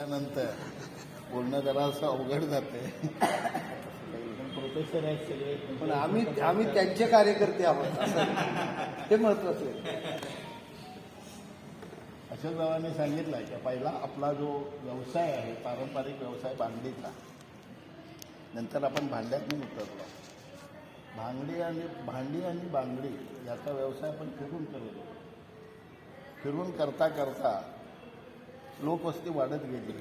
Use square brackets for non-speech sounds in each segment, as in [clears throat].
त्यानंतर बोलणं जरा असं अवघड जाते. प्रोफेसर आहेत सगळे पण आम्ही आम्ही त्यांचे कार्यकर्ते आहोत. असं हे महत्वाचं आहे. अशोक रावांनी सांगितलं की पहिला आपला जो व्यवसाय आहे पारंपरिक व्यवसाय बांगडीचा नंतर आपण भांड्यातून उतरलो. भांगडी आणि भांडी आणि बांगडी याचा व्यवसाय आपण फिरून करतो फिरून करता करता लोकवस्ती वाढत गेली.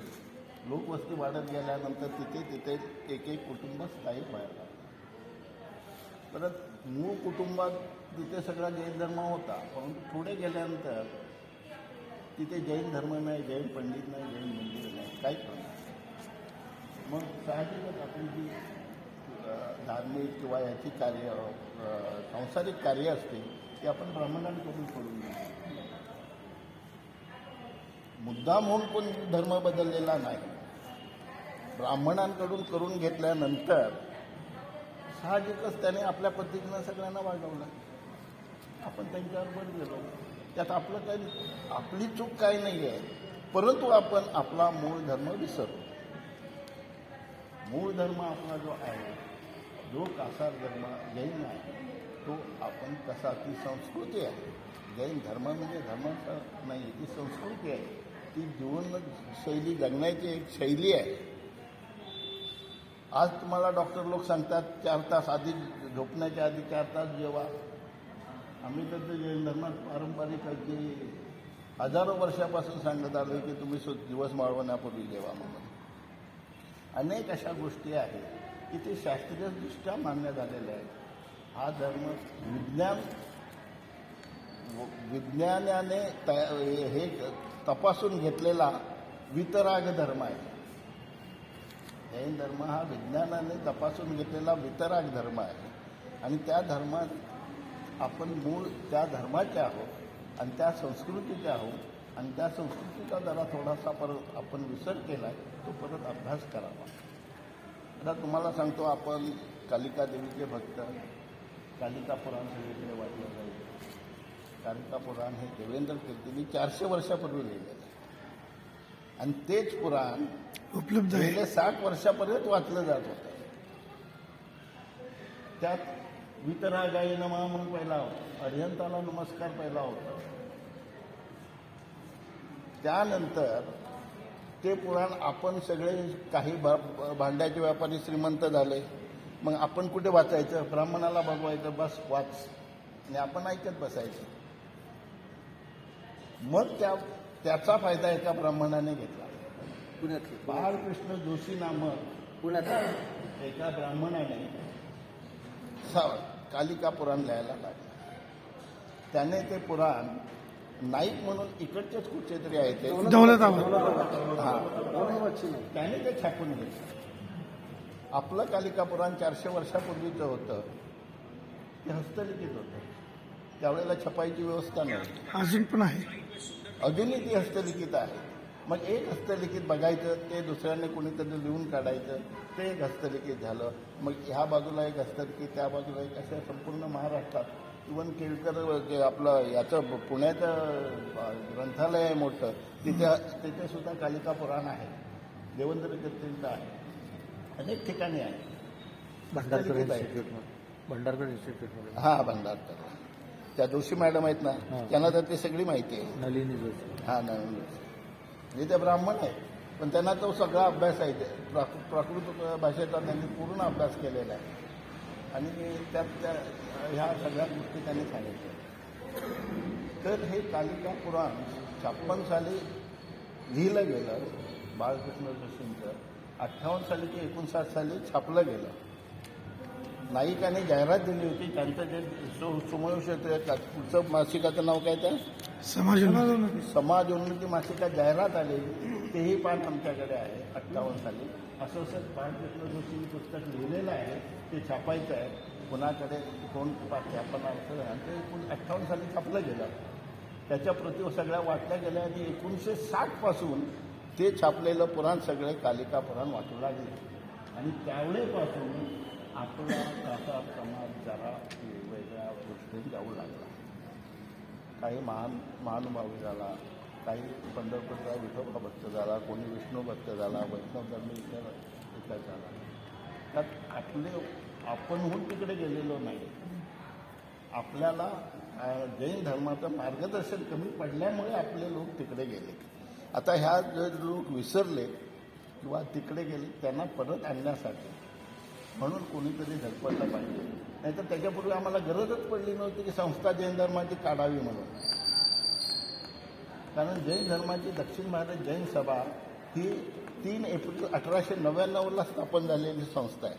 लोकवस्ती वाढत गेल्यानंतर तिथे तिथे एक एक कुटुंब स्थायिक व्हायला लागलं. परत मूळ कुटुंबात तिथे सगळा जैन धर्म होता. परंतु पुढे गेल्यानंतर तिथे जैन धर्म नाही जैन पंडित नाही जैन मंदिर नाही काहीच पण मग साहजिकच आपण जी धार्मिक किंवा याची कार्य सांसारिक कार्य असते ती आपण ब्राह्मणांकडून करून घेतो मुद्दाम होऊन कोण धर्म बदललेला नाही. ब्राह्मणांकडून करून घेतल्यानंतर साहजिकच त्याने आपल्या पद्धतीनं सगळ्यांना वागवलं. आपण त्यांच्याबरोबर गेलो. त्यात आपलं काही आपली चूक काही नाही आहे परंतु आपण आपला मूळ धर्म विसरतो मूळ धर्म आपला जो आहे जो कासार धर्म जैन आहे तो आपण कसा ती संस्कृती आहे. जैन धर्म म्हणजे धर्म नाही ती संस्कृती आहे. ती जीवन शैली जगण्याची एक शैली आहे. आज तुम्हाला डॉक्टर लोक सांगतात चार तास आधी झोपण्याच्या आधी चार तास जेवा. आम्ही तर ते जैन धर्मात पारंपरिक अगदी हजारो वर्षापासून सांगत आलो की तुम्ही सु- दिवस माळवण्यापूर्वी जेवा म्हणून. अनेक अशा गोष्टी आहेत की ते शास्त्रीयदृष्ट्या मान्य झालेल्या आहेत. हा धर्म विज्ञान विज्ञानाने तया हे तपासून घेतलेला वितराग धर्म आहे. जैन धर्म हा विज्ञानाने तपासून घेतलेला वितराग धर्म आहे. आणि त्या धर्मात आपण मूळ त्या धर्माचे आहोत आणि त्या संस्कृतीचे आहोत. आणि त्या संस्कृतीचा जरा थोडासा परत आपण विसर केला तो परत अभ्यास करावा. आता तुम्हाला सांगतो आपण कालिका देवीचे भक्त कालिका पुराण सगळीकडे वाटलं जाईल. कालिका पुराण हे देवेंद्र कीर्तीने चारशे वर्षापूर्वी लिहिलेलं आहे आणि तेच पुराण उपलब्ध गेले साठ वर्षापर्यंत वाचलं जात होतं. त्यात वितरागाई नमा म्हणून पहिला होता. अरिहंताला नमस्कार पहिला होता. त्यानंतर ते पुराण आपण सगळे काही भांड्याचे व्यापारी श्रीमंत झाले. मग आपण कुठे वाचायचं? ब्राह्मणाला बघवायचं बस वाच. आणि आपण ऐकत बसायचं. मग त्या त्याचा फायदा एका ब्राह्मणाने घेतला. पुण्यातले. बाळकृष्ण जोशी नामक पुण्यातले. एका ब्राह्मणाने कालिका पुराण लिहायला लागलं. त्याने ते पुराण नाईक म्हणून इकडचेच कुठचे तरी आहे ते. दौलताबाद हा. औरंगाबादची नाही त्याने ते छापून घेतलं. आपलं कालिका पुराण चारशे वर्षापूर्वीचं होतं. ते हस्तलिखित होतं. त्यावेळेला छपाईची व्यवस्था नव्हती. अजून पण आहे. अजूनही ती हस्तलिखित आहे. मग एक हस्तलिखित बघायचं ते दुसऱ्याने कोणीतरी लिहून काढायचं ते एक हस्तलिखित झालं. मग ह्या बाजूला एक हस्तलिखित त्या बाजूला एक असं संपूर्ण महाराष्ट्रात. इवन केळकर जे आपलं याचं पुण्याचं ग्रंथालय आहे मोठं तिथे तिथे सुद्धा कालिका पुराण आहे. देवेंद्र कीर्तींचं आहे. अनेक ठिकाणी आहे. भंडारकर. इन्स्टिट्यूट भंडारकर इन्स्टिट्यूटमध्ये. हा भंडारकर. त्या जोशी मॅडम आहेत ना. त्यांना तर ते सगळी माहिती आहे. नलिनी जोशी. हा नवीन म्हणजे ते ब्राह्मण आहे पण त्यांना तो सगळा अभ्यास आहे ते. प्राक प्राकृत भाषेचा त्यांनी पूर्ण अभ्यास केलेला आहे. आणि त्यात त्या ह्या सगळ्या गोष्टी त्यांनी सांगितल्या. तर हे कालिका पुराण छप्पन साली लिहिलं गेलं बाळकृष्ण जोशींचं. अठ्ठावन्न साली ते एकोणसाठ साली छापलं गेलं. नाईकाने जाहिरात दिली होती. त्यांचं जे सुमयुष पुढचं मासिकाचं नाव काय त्या? समाज समाज उन्नती. मासिकात जाहिरात आली तेही पान आमच्याकडे आहे अठ्ठावन्न साली. असं असं बाळकृष्ण जोशी पुस्तक लिहिलेलं आहे ते छापायचं आहे. कुणाकडे कोण छापणार असं आणि ते एकूण अठ्ठावन्न साली छापलं गेलं. त्याच्या प्रती सगळ्या वाटल्या गेल्या आणि एकोणीसशे साठपासून ते छापलेलं पुराण सगळे कालिका पुराण वाचू लागले. आणि त्यावेळेपासून आपला त्याचा समाज जरा वेगवेगळ्या गोष्टीत जाऊ लागला. काही महान महानुभावी झाला काही पंढरपूरचा विठोबा भक्त झाला कोणी विष्णू भक्त झाला वैष्णव धर्म इतर इतर झाला. त्यात आपले आपणहून तिकडे गेलेलो नाही. आपल्याला जैन धर्माचं मार्गदर्शन कमी पडल्यामुळे आपले लोक तिकडे गेले. आता ह्या जे लोक विसरले किंवा तिकडे गेले त्यांना परत आणण्यासाठी म्हणून कोणीतरी झटपटला पाहिजे. नाहीतर त्याच्यापूर्वी आम्हाला गरजच पडली नव्हती की संस्था जैन धर्माची काढावी म्हणून. कारण जैन धर्माची दक्षिण भारत जैन सभा ही तीन एप्रिल अठराशे नव्याण्णवला स्थापन झालेली संस्था आहे.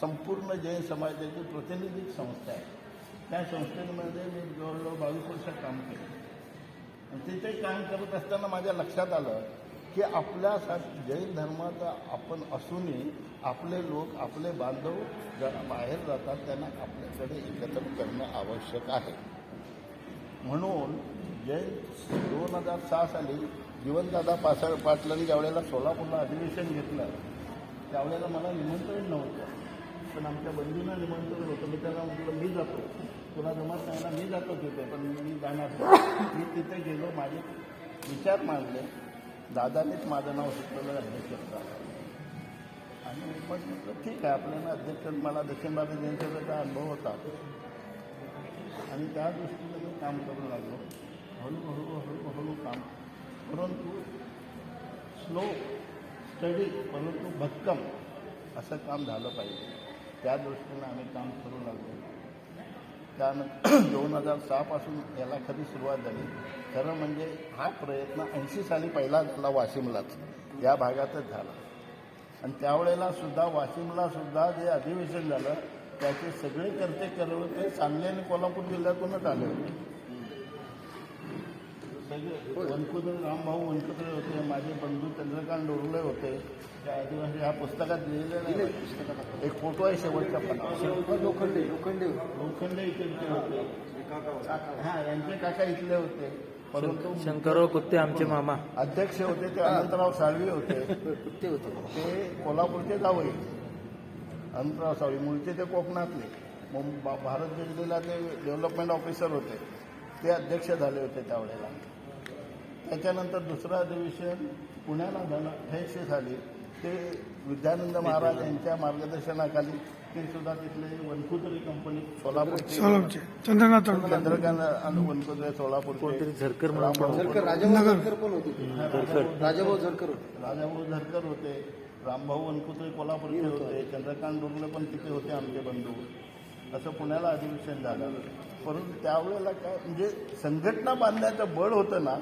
संपूर्ण जैन समाजाची प्रतिनिधिक संस्था आहे. त्या संस्थेमध्ये मी जवळजवळ बावीस वर्ष काम केलं. तिथे काम करत असताना माझ्या लक्षात आलं की आपल्यासाठी जैन धर्माचा आपण असूनही आपले लोक आपले बांधव ज्या बाहेर जातात त्यांना आपल्याकडे एकत्र करणं आवश्यक आहे. म्हणून जैन दोन हजार सहा साली जीवनदादा पासा पाटलांनी ज्यावेळेला सोलापूरला अधिवेशन घेतलं त्यावेळेला मला निमंत्रण नव्हतं. पण आमच्या बंधूंना निमंत्रण होतं. मी त्यांना म्हटलं मी जातो. तुला जमत नाही ना मी जातो तिथे पण मी जाणार मी तिथे गेलो माझे विचार मांडले. दादानेच माझं नाव सुचवलं अध्यक्ष आणि पण म्हटलं ठीक आहे आपल्याला अध्यक्ष मला दक्षिण भारत जैन अनुभव होता. आणि त्या दृष्टीने मी काम करू लागलो. हळूहळू हळूहळू काम. परंतु स्लो स्टडी परंतु भक्कम असं काम झालं पाहिजे. त्या दृष्टीनं आम्ही काम करू लागलो. त्यानंतर [clears throat] दोन हजार सहापासून याला खरी सुरुवात झाली. खरं म्हणजे हा प्रयत्न ऐंशी साली पहिला झाला वाशिमलाच. या भागातच झाला. आणि त्यावेळेला सुद्धा वाशिमला सुद्धा जे अधिवेशन झालं त्याचे सगळे करते करवते सांगली आणि कोल्हापूर जिल्ह्यातूनच आले होते. वनकुद्रे रामभाऊ वनकुद्रे होते माझे बंधू चंद्रकांत डोरले होते. त्या आदिवासी ह्या पुस्तकात लिहिलेलं आहे एक फोटो आहे शेवटच्या पानावर लोखंडे लोखंडे लोखंडे इथे होते. हा यांचे काका इथले होते. परंतु शंकरराव कुत्ते आमचे मामा. अध्यक्ष होते ते अनंतराव साळवी होते. ते होते. ते कोल्हापूरचे जावई. अनंतराव साळवी मूळचे ते कोकणातले. भारत बिजलीला ते डेव्हलपमेंट ऑफिसर होते. ते अध्यक्ष झाले होते त्यावेळेला. त्याच्यानंतर दुसरं अधिवेशन पुण्याला झालं. अठ्याऐंशी साली ते विद्यानंद महाराज यांच्या मार्गदर्शनाखाली ते सुद्धा तिथले वनकुतरी कंपनी तळुकर चंद्रकांत आणि वनकुतरे सोलापूरचे. कोणतरी झरकर म्हणून रामभाऊ झरकर राजाभाऊ झरकर पण होते राजाभाऊ झरकर. होते. राजाभाऊ झरकर होते. रामभाऊ वनकुत्रे कोल्हापूरचे होते. चंद्रकांत डोरले पण तिथे होते आमचे बंधू. असं पुण्याला अधिवेशन झालं. परंतु त्यावेळेला काय म्हणजे संघटना बांधण्याचं बळ होतं ना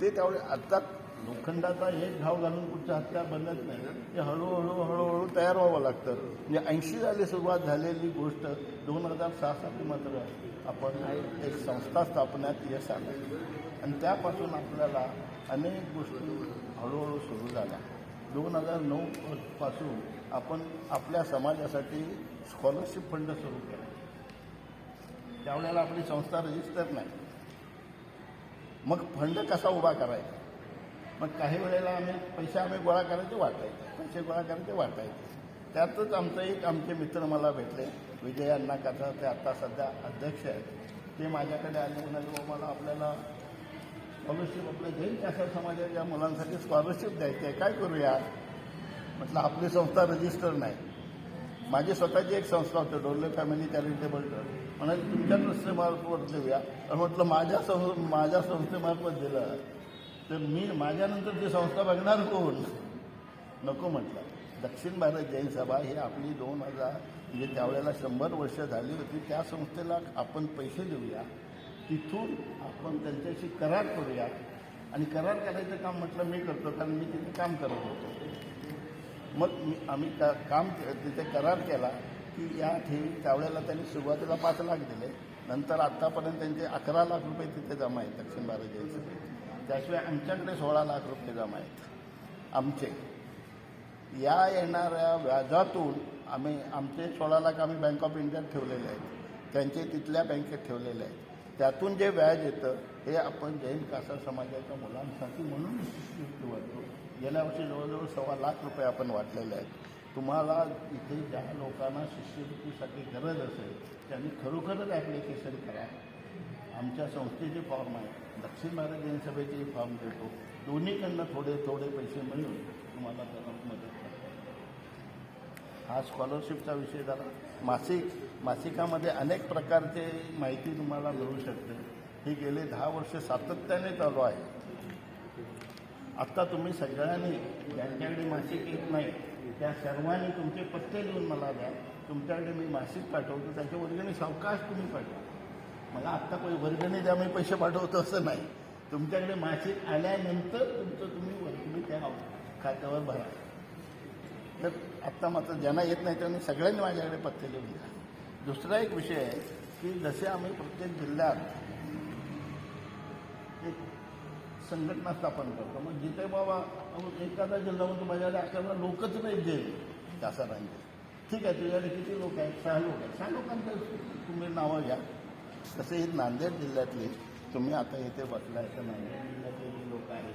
ते त्यावेळी आता लोखंडाचा एक घाव घालून कुठच्या हत्या बनत नाही. ते हळूहळू हळूहळू तयार व्हावं लागतं. म्हणजे ऐंशी साली सुरुवात झालेली गोष्ट दोन हजार सहा साली मात्र आपण एक संस्था स्थापण्यात यश आलं आणि त्यापासून आपल्याला अनेक गोष्टी हळूहळू सुरू झाल्या. दोन हजार नऊ पासून आपण आपल्या समाजासाठी स्कॉलरशिप फंड सुरू केला. त्यावेळेला आपली संस्था रजिस्टर नाही. मग फंड कसा उभा करायचा? मग काही वेळेला आम्ही पैसे आम्ही गोळा करायचे वाटायचे. पैसे गोळा करायचे वाटायचे. त्यातच आमचं एक आमचे मित्र मला भेटले. विजय अण्णा कथा ते आता सध्या अध्यक्ष आहेत. ते माझ्याकडे आले म्हणाले मला आपल्याला स्कॉलरशिप आपल्या जैन कासा समाजाच्या मुलांसाठी स्कॉलरशिप द्यायची आहे. काय करूया म्हटलं आपली संस्था रजिस्टर नाही. माझी स्वतःची एक संस्था होती डोर्ले फॅमिली चॅरिटेबल ट्रस्ट म्हणाले तुमच्या संस्थेमार्फत देऊया आणि म्हटलं माझ्या सं माझ्या संस्थेमार्फत दिलं तर मी माझ्यानंतर ती संस्था बघणार कोण? नको म्हटलं. दक्षिण भारत जैन सभा ही आपली दोन हजार म्हणजे त्यावेळेला शंभर वर्ष झाली होती. त्या संस्थेला आपण पैसे देऊया. तिथून आपण त्यांच्याशी करार करूया. आणि करार करायचं काम म्हटलं मी करतो कारण मी तिथे काम करत होतो. मग मी आम्ही का काम तिथे करार केला. की या ठेवी त्यावेळेला त्यांनी सुरुवातीला पाच लाख दिले. नंतर आत्तापर्यंत त्यांचे अकरा लाख रुपये तिथे जमा आहेत दक्षिण भारत जैन त्याशिवाय आमच्याकडे सोळा लाख रुपये जमा आहेत. आमचे. या येणाऱ्या व्याजातून आम्ही आमचे सोळा लाख आम्ही बँक ऑफ इंडियात ठेवलेले आहेत. त्यांचे तिथल्या बँकेत ठेवलेले आहेत. त्यातून जे व्याज येतं हे आपण जैन कासा समाजाच्या मुलांसाठी म्हणून वाटतो गेल्या वर्षी जवळजवळ सव्वा लाख रुपये आपण वाटलेले आहेत. तुम्हाला इथे ज्या लोकांना शिष्यवृत्तीसाठी गरज असेल त्यांनी खरोखरच ॲप्लिकेशन करा. आमच्या संस्थेचे फॉर्म आहे दक्षिण भारत जनसभेचे फॉर्म देतो. दोन्हीकडनं थोडे थोडे पैसे मिळून तुम्हाला त्याला मदत करतो हा स्कॉलरशिपचा विषय झाला. मासिक मासिकामध्ये अनेक प्रकारचे माहिती तुम्हाला मिळू शकते. ही गेले दहा वर्ष सातत्याने चालू आहे. आत्ता तुम्ही सगळ्यांनी ज्यांच्याकडे मासिक येत नाही त्या सर्वांनी तुमचे पत्ते लिहून मला द्या. तुमच्याकडे मी मासिक पाठवतो. त्याच्या वर्गणी सावकाश तुम्ही पाठवा. मला आत्ता पै वर्गणी द्या मी पैसे पाठवतो असं नाही. तुमच्याकडे मासिक आल्यानंतर तुमचं तुम्ही वर्गणी त्या खात्यावर भरा. तर आत्ता मात्र ज्यांना येत नाही त्यांनी सगळ्यांनी माझ्याकडे पत्ते लिहून द्या. दुसरा एक विषय आहे की जसे आम्ही प्रत्येक जिल्ह्यात एक संघटना स्थापन करतो. मग जिथे बाबा एखादा एखादा म्हणतो माझ्याकडे अकरा लोकच नाही जे म्हणजे असं नाही ठीक आहे तुझ्याकडे किती लोक आहेत? सहा लोक आहेत. सहा लोकांचं तुम्ही नावं घ्या. तसे हे नांदेड जिल्ह्यातले. तुम्ही आता इथे बसलाय तर नांदेड जिल्ह्यातले जे लोक आहेत